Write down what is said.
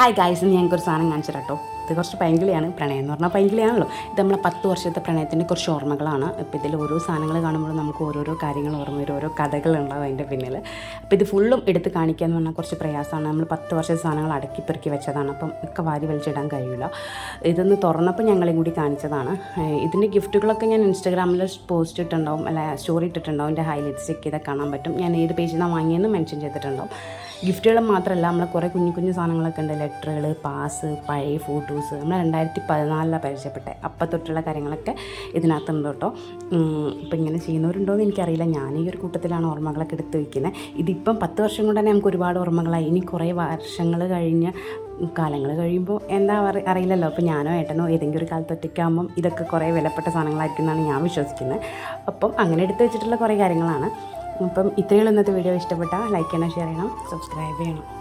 Hi guys ഞാൻ ഒരു സാധനം കാണിച്ചു കേട്ടോ ഇത് കുറച്ച് പൈങ്കിളിയാണ് പ്രണയം എന്ന് പറഞ്ഞാൽ പൈങ്കിളിയാണല്ലോ. ഇത് നമ്മളെ പത്ത് വർഷത്തെ പ്രണയത്തിന്റെ കുറച്ച് ഓർമ്മകളാണ്. അപ്പോൾ ഇതിൽ ഓരോ സാധനങ്ങൾ കാണുമ്പോൾ നമുക്ക് ഓരോരോ കാര്യങ്ങൾ ഓർമ്മ വരും ഓരോ കഥകളുണ്ടാവും അതിന്റെ പിന്നിൽ. അപ്പോൾ ഇത് ഫുള്ളും എടുത്ത് കാണിക്കുക എന്ന് പറഞ്ഞാൽ കുറച്ച് പ്രയാസമാണ്. നമ്മൾ പത്ത് വർഷത്തെ സാധനങ്ങൾ അടക്കി പെറുക്കി വെച്ചതാണ്. അപ്പം ഒക്കെ വാരി വലിച്ചിടാൻ കഴിയില്ല. ഇതൊന്ന് തുറന്നപ്പോൾ ഞങ്ങളെയും കൂടി കാണിച്ചതാണ്. ഇതിന്റെ ഗിഫ്റ്റുകളൊക്കെ ഞാൻ ഇൻസ്റ്റാഗ്രാമിൽ പോസ്റ്റ് ഇട്ടിട്ടുണ്ടാവും അല്ല സ്റ്റോറി ഇട്ടിട്ടുണ്ടാവും. എന്റെ ഹൈലൈറ്റ്സ് ചെക്ക് ചെയ്താൽ കാണാൻ പറ്റും. ഞാൻ ഏത് പേജിൽ നിന്നാണ് വാങ്ങിയെന്ന് മെൻഷൻ ചെയ്തിട്ടുണ്ടാവും. ഗിഫ്റ്റുകൾ മാത്രമല്ല നമ്മൾ കുറേ കുഞ്ഞു കുഞ്ഞു സാധനങ്ങളൊക്കെ ഉണ്ട്. ലെറ്ററുകൾ പാസ് പഴയ ഫോട്ടോസ് നമ്മൾ രണ്ടായിരത്തി പതിനാലിലാണ് പരിചയപ്പെട്ടത് അപ്പം തൊട്ടുള്ള കാര്യങ്ങളൊക്കെ ഇതിനകത്തുണ്ട് കേട്ടോ. ഇപ്പം ഇങ്ങനെ ചെയ്യുന്നവരുണ്ടോയെന്ന് എനിക്കറിയില്ല. ഞാൻ ഈ ഒരു കൂട്ടത്തിലാണ് ഓർമ്മകളൊക്കെ എടുത്ത് വയ്ക്കുന്നത് ഇതിപ്പം പത്ത് വർഷം കൊണ്ട് തന്നെ നമുക്ക് ഒരുപാട് ഓർമ്മകളായി. ഇനി കുറേ വർഷങ്ങൾ കഴിഞ്ഞ് കാലങ്ങൾ കഴിയുമ്പോൾ എന്താ അറി അറിയില്ലല്ലോ. അപ്പോൾ ഞാനോ ഏട്ടനോ ഏതെങ്കിലും ഒരു കാലത്ത് ഒറ്റയ്ക്കാകുമ്പം ഇതൊക്കെ കുറേ വിലപ്പെട്ട സാധനങ്ങളായിരിക്കും എന്നാണ് ഞാൻ വിശ്വസിക്കുന്നത് അപ്പം അങ്ങനെ എടുത്ത് വെച്ചിട്ടുള്ള കുറേ കാര്യങ്ങളാണ്. അപ്പം ഇത്രയുള്ള ഇന്നത്തെ വീഡിയോ. ഇഷ്ടപ്പെട്ടാൽ ലൈക്ക് ചെയ്യണം ഷെയർ ചെയ്യണം സബ്സ്ക്രൈബ് ചെയ്യണം.